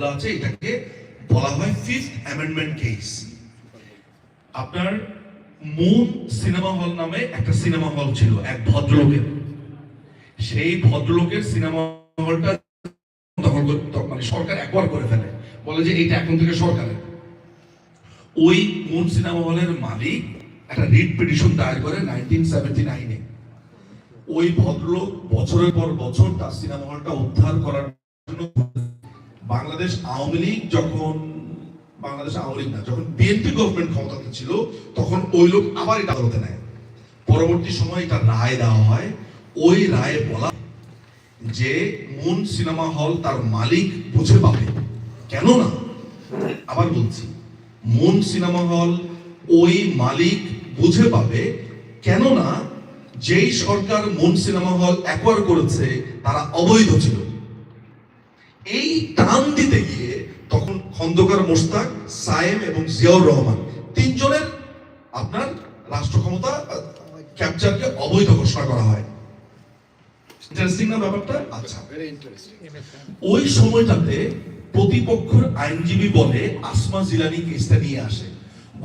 মামলা আছে এটাকে বলা হয় ফিফথ অ্যামেন্ডমেন্ট কেস আপনার মুন সিনেমা হল নামে একটা সিনেমা হল ছিল, এক ভদ্রলোকের। সেই ভদ্রলোকের সিনেমা হলটা দখল মানে সরকার একবার করে ফেলে। বলে যে এটা এখন থেকে সরকারের। ওই মুন সিনেমা হলের মালিক একটা রিট পিটিশন দায়ের করে নাইনটিন সেভেন্টি নাইনে। ওই ভদ্রলোক বছরের পর বছর তার সিনেমা হলটা উদ্ধার করার জন্য বাংলাদেশ আওয়ামী লীগ যখন, বাংলাদেশ আওয়ামী লীগ না, যখন বিএনপি গভর্নমেন্ট ক্ষমতাতে ছিল, তখন ওই লোক আবার এটা আদালতে নেয়। পরবর্তী সময় এটা রায় দেওয়া হয়। ওই রায়ে বলা যে মুন সিনেমা হল তার মালিক বুঝে পাবে। কেন না? আবার বলছি, মুন সিনেমা হল ওই মালিক বুঝে পাবে। কেননা যেই সরকার মুন সিনেমা হল অ্যাকোয়ার করেছে, তারা অবৈধ ছিল। এই টান দিতে গিয়ে তখন খন্দকার মোস্তাক সায়েম এবং জিয়াউর রহমান তিনজনের আপনার রাষ্ট্র ক্ষমতা ক্যাপচারকে অবৈধ ঘোষণা করা হয়। ইন্টারেস্টিং না ব্যাপারটা? আচ্ছা ওই সময়টাতে প্রতিপক্ষের আইনজীবী বলে আসমা জিলানি কেসটা নিয়ে আসে।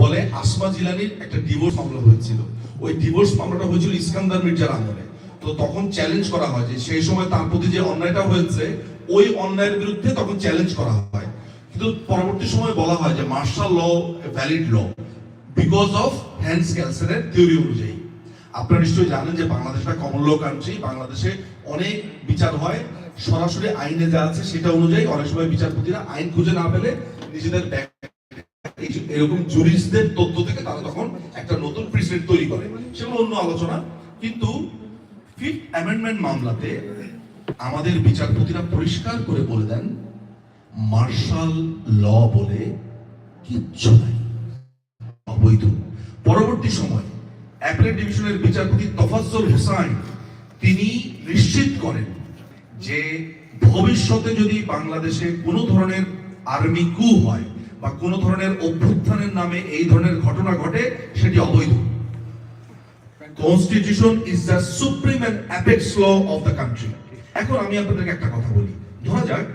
বলে আসমা জিলানির একটা ডিভোর্স মামলা হয়েছিল। ওই ডিভোর্স মামলাটা হয়েছিল ইস্কান্দার মির্জার আমলে তো তখন চ্যালেঞ্জ করা হয় যে সেই সময় তার প্রতি যে অন্যায়টা হয়েছে ওই অন্যায়ের বিরুদ্ধে তখন চ্যালেঞ্জ করা হয়। কিন্তু পরবর্তী সময় বলা হয় যে martial law valid law because of Hans ক্যান্সারের থিওরি অনুযায়ী। আপনারা নিশ্চয়ই জানেন যে বাংলাদেশ একটা কমন ল কান্ট্রি বাংলাদেশে অনেক বিচার হয়। সরাসরি আইনে যা আছে সেটা অনুযায়ী অনেক সময় বিচারপতিরা আইন খুঁজে না পেলে নিজেদের এরকম জুরিস্টদের তথ্য থেকে তারা তখন একটা নতুন প্রেসিডেন্ট তৈরি করে। সেগুলো অন্য আলোচনা। কিন্তু ফিফথ অ্যামেন্ডমেন্ট মামলাতে আমাদের বিচারপতিরা পরিষ্কার করে বলে দেন, মার্শাল ল বলে কিচ্ছু নাই। অবৈধ। পরবর্তী সময় অ্যাপেলেট ডিভিশনের বিচারপতি তফাজ্জল হোসাইন, তিনি নিশ্চিত করেন যে ভবিষ্যতে যদি বাংলাদেশে কোনো ধরনের আর্মি কু হয় বা কোনো ধরনের অভ্যুত্থানের নামে এই ধরনের ঘটনা ঘটে, সেটি অবৈধ। Constitution is the supreme and apex law of the country এখন আমি আপনাদেরকে একটা কথা বলি। ধরা যাক,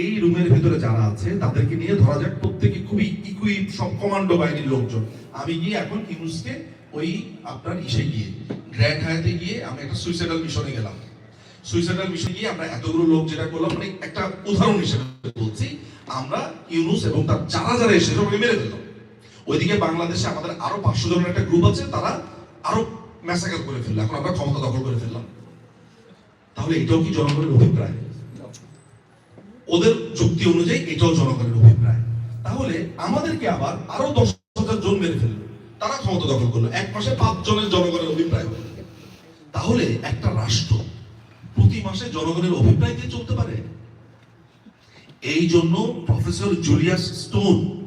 এই রুমের ভিতরে যারা আছে, তাদেরকে নিয়ে ধরা যাক প্রত্যেকে খুবই ইকুই সব কমান্ডো বাহিনীর লোকজন। আমি গিয়ে এখন ইউনুসকে ওই আপনার ইসে গিয়ে গ্র্যান্ড হায়াতে গিয়ে আমি একটা সুইসাইডাল মিশনে গেলাম। সুইসাইডাল মিশনে গিয়ে আমরা এতগুলো লোক যেটা করলাম মানে একটা উদাহরণ হিসেবে বলছি, আমরা ইউনুস এবং তার যারা যারা এসে সবাই মেরে ফেললাম। ওইদিকে বাংলাদেশে আমাদের আরও পাঁচশো জনের একটা গ্রুপ আছে, তারা আরও ম্যাসাকার করে ফেলল। এখন আমরা ক্ষমতা দখল করে ফেললাম। তাহলে এটাও কি জনগণের অভিপ্রায়? ওদের যুক্তি অনুযায়ী এটাও জনগণের অভিপ্রায়। তাহলে আমাদেরকে আবার আরও দশ হাজার জন মেরে ফেলল। তারা ক্ষমতা দখল করল। এক মাসে পাঁচ জনের জনগণের অভিপ্রায় হলো তাহলে একটা রাষ্ট্র প্রতি মাসে জনগণের অভিপ্রায় দিয়ে চলতে পারে? এই জন্য প্রফেসর জুলিয়াস স্টোন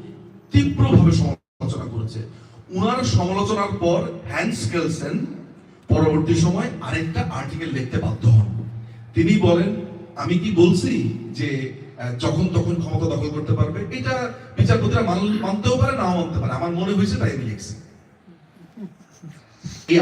তীব্রভাবে সমালোচনা করেছে। উনার সমালোচনার পর হ্যান্স কেলসেন পরবর্তী সময় আরেকটা আর্টিকেল লিখতে বাধ্য হন। তিনি বলেন, আমি কি বলছি যে যখন তখন ক্ষমতা দখল করতে পারবে? এটা বিচারপতিরা মান- মানতেও পারে, নাও মানতে পারে। আমার মনে হয়েছে তাই আমি লিখছি। এই